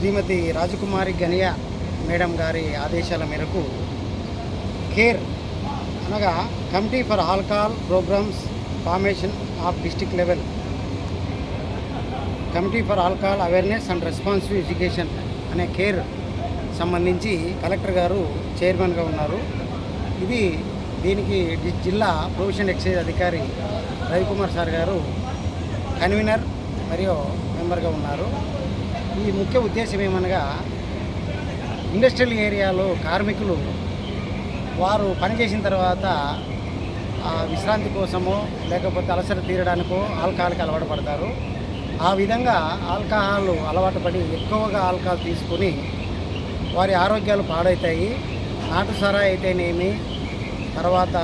శ్రీమతి రాజకుమారి గనియ madam గారి ఆదేశాల మేరకు కేర్ అనగా committee for alcohol programmes formation of district level. Committee for alcohol awareness and responsive education అనే care సంబంధించి కలెక్టర్ గారు చైర్మన్గా ఉన్నారు. ఇది దీనికి జిల్లా ప్రొవిషన్ ఎక్సైజ్ అధికారి రవికుమార్ సార్ గారు కన్వీనర్ మరియు మెంబర్గా ఉన్నారు. ఈ ముఖ్య ఉద్దేశం ఏమనగా ఇండస్ట్రియల్ ఏరియాలో కార్మికులు వారు పనిచేసిన తర్వాత ఆ, విశ్రాంతి కోసమో లేకపోతే అలసట తీరడానికో ఆల్కహాల్కి అలవాటు పడతారు. ఆ విధంగా ఆల్కహాల్ అలవాటు పడి ఎక్కువగా ఆల్కహాల్ తీసుకుని వారి ఆరోగ్యాలు పాడవుతాయి నాటు అయితేనేమి తర్వాత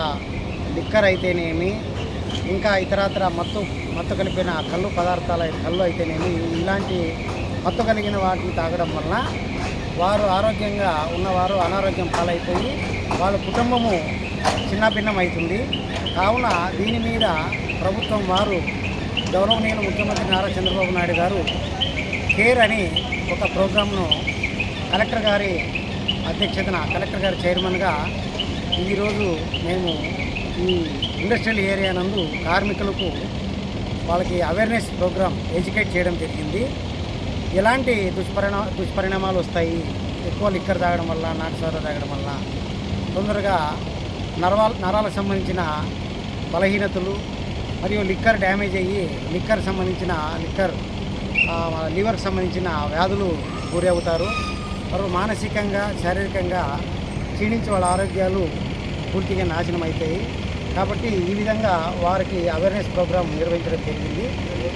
లిక్కర్ అయితేనేమి ఇంకా ఇతరత్ర మత్తు మత్తు కలిపిన కళ్ళు పదార్థాల కళ్ళు అయితేనేమి ఇలాంటి మత్తు కలిగిన వాటిని తాగడం వలన వారు ఆరోగ్యంగా ఉన్నవారు అనారోగ్యం పాలైపోయి వాళ్ళ కుటుంబము చిన్నభిన్నమవుతుంది కావున దీని మీద ప్రభుత్వం వారు గౌరవనీయులు ముఖ్యమంత్రి నారా చంద్రబాబు నాయుడు గారు కేర్ అని ఒక ప్రోగ్రామ్ను కలెక్టర్ గారి అధ్యక్షతన కలెక్టర్ గారి చైర్మన్గా ఈరోజు మేము ఈ ఇండస్ట్రియల్ ఏరియా నందు కార్మికులకు వాళ్ళకి అవేర్నెస్ ప్రోగ్రాం ఎడ్యుకేట్ చేయడం జరిగింది. ఎలాంటి దుష్పరిణా దుష్పరిణామాలు వస్తాయి? ఎక్కువ లిక్కర్ తాగడం వల్ల నాటుసారా తాగడం వల్ల తొందరగా నరవాల నరాలకు సంబంధించిన బలహీనతలు మరియు లిక్కర్ డ్యామేజ్ అయ్యి లిక్కర్ సంబంధించిన లిక్కర్ లివర్కి సంబంధించిన వ్యాధులు గురి అవుతారు వారు మానసికంగా శారీరకంగా క్షీణించి వాళ్ళ ఆరోగ్యాలు పూర్తిగా నాశనం అవుతాయి కాబట్టి ఈ విధంగా వారికి అవేర్నెస్ ప్రోగ్రాం నిర్వహించడం జరిగింది.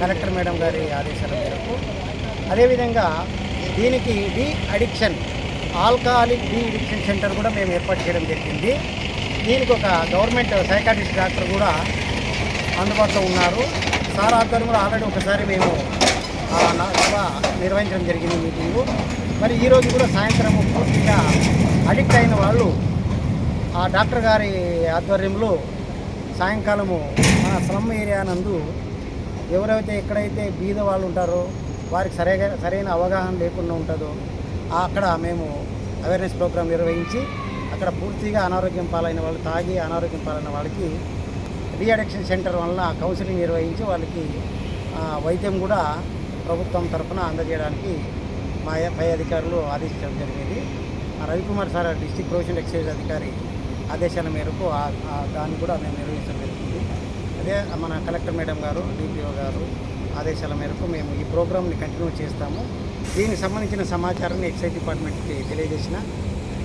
కలెక్టర్ మేడం గారి ఆదేశాల మేరకు. అదేవిధంగా దీనికి de addiction alcoholic de addiction centre కూడా మేము ఏర్పాటు చేయడం జరిగింది. దీనికి ఒక గవర్నమెంట్ సైకాటిస్ట్ డాక్టర్ కూడా అందుబాటులో ఉన్నారు. సార్ ఆధ్వర్యంలో ఆల్రెడీ ఒకసారి మేము సభ నిర్వహించడం జరిగింది మీటింగు. మరి ఈరోజు కూడా సాయంత్రం పూర్తిగా అడిక్ట్ అయిన వాళ్ళు ఆ డాక్టర్ గారి ఆధ్వర్యంలో సాయంకాలము మన స్లమ్ ఏరియా నందు ఎవరైతే ఎక్కడైతే బీద వాళ్ళు ఉంటారో వారికి సరైన సరైన అవగాహన లేకుండా ఉంటుందో అక్కడ మేము అవేర్నెస్ ప్రోగ్రాం నిర్వహించి అక్కడ పూర్తిగా అనారోగ్యం పాలైన వాళ్ళు తాగి అనారోగ్యం పాలైన వాళ్ళకి రీఅడిక్షన్ సెంటర్ వలన కౌన్సిలింగ్ నిర్వహించి వాళ్ళకి వైద్యం కూడా ప్రభుత్వం తరఫున అందజేయడానికి మా పై అధికారులు ఆదేశించడం జరిగింది. ఆ Ravikumar sir district prohibition excise అధికారి ఆదేశాల మేరకు దాన్ని కూడా మేము నిర్వహించడం జరిగింది అదే మన కలెక్టర్ మేడం గారు డిపిఓ గారు ఆదేశాల మేరకు మేము ఈ ప్రోగ్రామ్ని కంటిన్యూ చేస్తాము. దీనికి సంబంధించిన సమాచారాన్ని ఎక్సైజ్ డిపార్ట్మెంట్కి తెలియజేసిన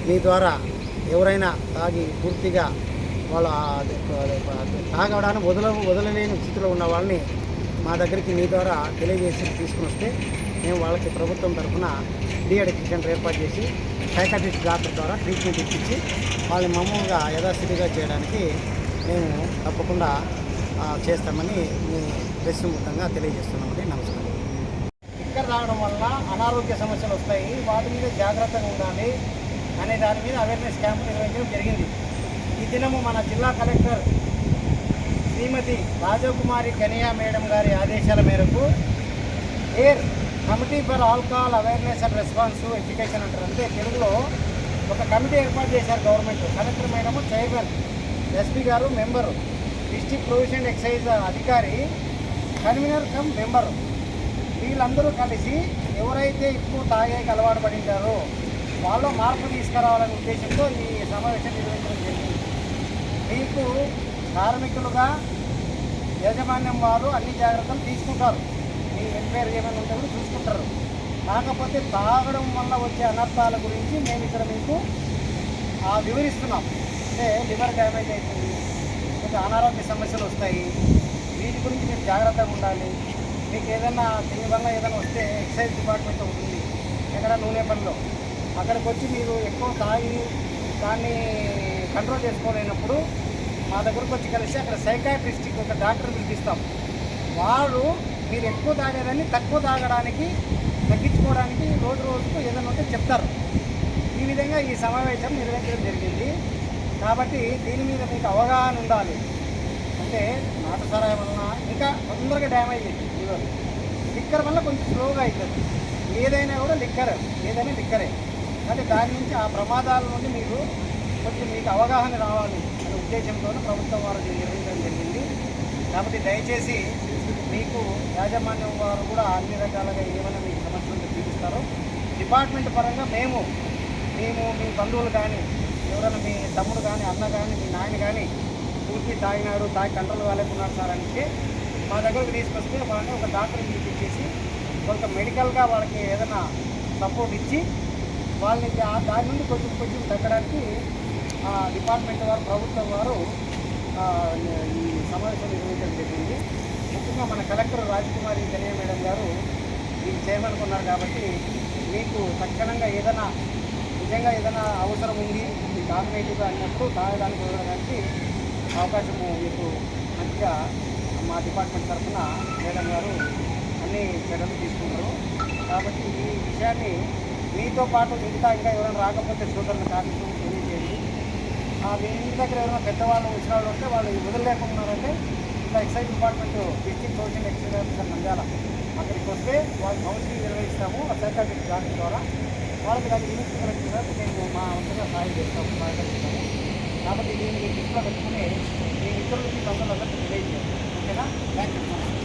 మీ ద్వారా ఎవరైనా తాగి పూర్తిగా వాళ్ళ అదే- తాగడానికి వదల వదలలేని స్థితిలో ఉన్న వాళ్ళని మా దగ్గరికి మీ ద్వారా తెలియజేసి తీసుకుని వస్తే మేము వాళ్ళకి ప్రభుత్వం తరఫున డిఅడిక్షన్ సెంటర్ ఏర్పాటు చేసి సైకాట్రిస్ట్ డాక్టర్ ద్వారా ట్రీట్మెంట్ ఇప్పించి వాళ్ళని మామూలుగా యథాస్థితిగా చేయడానికి మేము తప్పకుండా చేస్తామని మీ ప్రెస్ ముఖంగా తెలియజేస్తున్నామండి. నమస్కారం. ఇక్కడ రావడం వల్ల అనారోగ్య సమస్యలు వస్తాయి. వాటి మీద జాగ్రత్తగా ఉండాలి అనే దాని మీద అవేర్నెస్ క్యాంప్ నిర్వహించడం జరిగింది. ఈ దినము మన జిల్లా కలెక్టర్ శ్రీమతి రాజకుమారి కనియా మేడం గారి ఆదేశాల మేరకు air committee for alcohol awareness and response education అంటారు. అంటే తెలుగులో ఒక కమిటీ ఏర్పాటు చేశారు government. Collector madam chairman SP గారు మెంబరు డిస్టిక్ ప్రొవిజన్ ఎక్సైజ్ అధికారి కన్వీనర్ కమ్ మెంబరు. వీళ్ళందరూ కలిసి ఎవరైతే ఎక్కువ తాగేకి అలవాటు పడింటారో వాళ్ళు మార్పు తీసుకురావాలనే ఉద్దేశంతో ఈ సమావేశం నిర్వహించడం జరిగింది. మీకు కార్మికులుగా యాజమాన్యం వారు అన్ని జాగ్రత్తలు తీసుకుంటారు. మీ వెల్ఫేర్ ఏమైనా ఉంటే కూడా చూసుకుంటారు. కాకపోతే తాగడం వల్ల వచ్చే అనర్థాల గురించి మేము ఇక్కడ మీకు ఆ, వివరిస్తున్నాం. అంటే లివర్ డ్యామేజ్ అవుతుంది కొంచెం అనారోగ్య సమస్యలు వస్తాయి. వీటి గురించి మీరు జాగ్రత్తగా ఉండాలి. మీకు ఏదైనా దీనివల్ల ఏదైనా వస్తే ఎక్సైజ్ డిపార్ట్మెంట్ ఉంటుంది. ఎక్కడ నూనె పనిలో. అక్కడికి వచ్చి మీరు ఎక్కువ తాగి దాన్ని కంట్రోల్ చేసుకోలేనప్పుడు మా దగ్గరకు వచ్చి కలిసి అక్కడ సైకాట్రిస్టిక్ ఒక డాక్టర్ పిలిపిస్తాం వారు మీరు ఎక్కువ తాగేదాన్ని తక్కువ తాగడానికి తగ్గించుకోవడానికి రోజు రోజుకు ఏదైనా ఉంటే చెప్తారు. ఈ విధంగా ఈ సమావేశం నిర్వహించడం జరిగింది. కాబట్టి దీని మీద మీకు అవగాహన ఉండాలి. అంటే నాటసారాయం వలన ఇంకా తొందరగా డ్యామేజ్ అవుతుంది లివర్ లిక్కర్ వల్ల కొంచెం స్లోగా అవుతుంది ఏదైనా కూడా లిక్కర్ ఏదైనా లిక్కరే. అంటే దాని నుంచి ఆ ప్రమాదాల నుండి మీకు కొంచెం మీకు అవగాహన రావాలి. ఉద్దేశంతో ప్రభుత్వం వారు నిర్వహించడం జరిగింది. కాబట్టి దయచేసి మీకు యాజమాన్యం వారు కూడా అన్ని రకాలుగా ఏమైనా మీకు సమస్యలు తీరుస్తారు డిపార్ట్మెంట్ పరంగా మేము మేము మీ బంధువులు కానీ ఎవరైనా మీ తమ్ముడు కానీ అన్న కానీ మీ నాయన కానీ పూర్తి తాగినాడు తాగి కంట్రోల్ కాలేకున్నాడు సార్ అంటే మా దగ్గరకు తీసుకొస్తే వాళ్ళని ఒక డాక్టర్ని చూపించేసి కొంత మెడికల్గా వాళ్ళకి ఏదైనా సపోర్ట్ ఇచ్చి వాళ్ళని ఆ దాని నుండి కొంచెం కొంచెం తగ్గడానికి డిపార్ట్మెంట్ వారు ప్రభుత్వం వారు ఈ సమావేశం నిర్వహించడం జరిగింది. ముఖ్యంగా మన కలెక్టర్ రాజ్కుమారి కన్య మేడం గారు దీన్ని చేయమనుకున్నారు కాబట్టి మీకు తక్షణంగా ఏదైనా నిజంగా ఏదైనా అవసరం ఉంది మీకు ఆల్టర్నేటివ్గా అన్నప్పుడు తాగడానికి వెళ్ళడానికి అవకాశము మీకు మంచిగా మా డిపార్ట్మెంట్ తరఫున మేడం గారు అన్ని చర్యలు తీసుకున్నారు. కాబట్టి ఈ విషయాన్ని మీతో పాటు మిగతా ఇంకా ఎవరైనా రాకపోతే సోదరులు కార్మికులు ఆ మీ ఇంటి దగ్గర ఎవరైనా పెద్దవాళ్ళు వచ్చిన వాళ్ళు ఉంటే వాళ్ళు వదిలేకున్నారంటే ఇట్లా excise department district social excise officer Nandyal అక్కడికి వస్తే వాళ్ళు కౌన్సిలింగ్ నిర్వహిస్తాము. ఆ సైకాట్రిక్ డాక్టర్ ద్వారా వాళ్ళకి దాన్ని విముక్తి కలిగించారు మేము మా వంతుగా సహాయం చేస్తాము సహకరిస్తాము కాబట్టి దీన్ని దృష్టిలో పెట్టుకుని మీ మిత్రులకి బంధువులందరికీ తెలియజేయాలి ఓకేనా? Thank you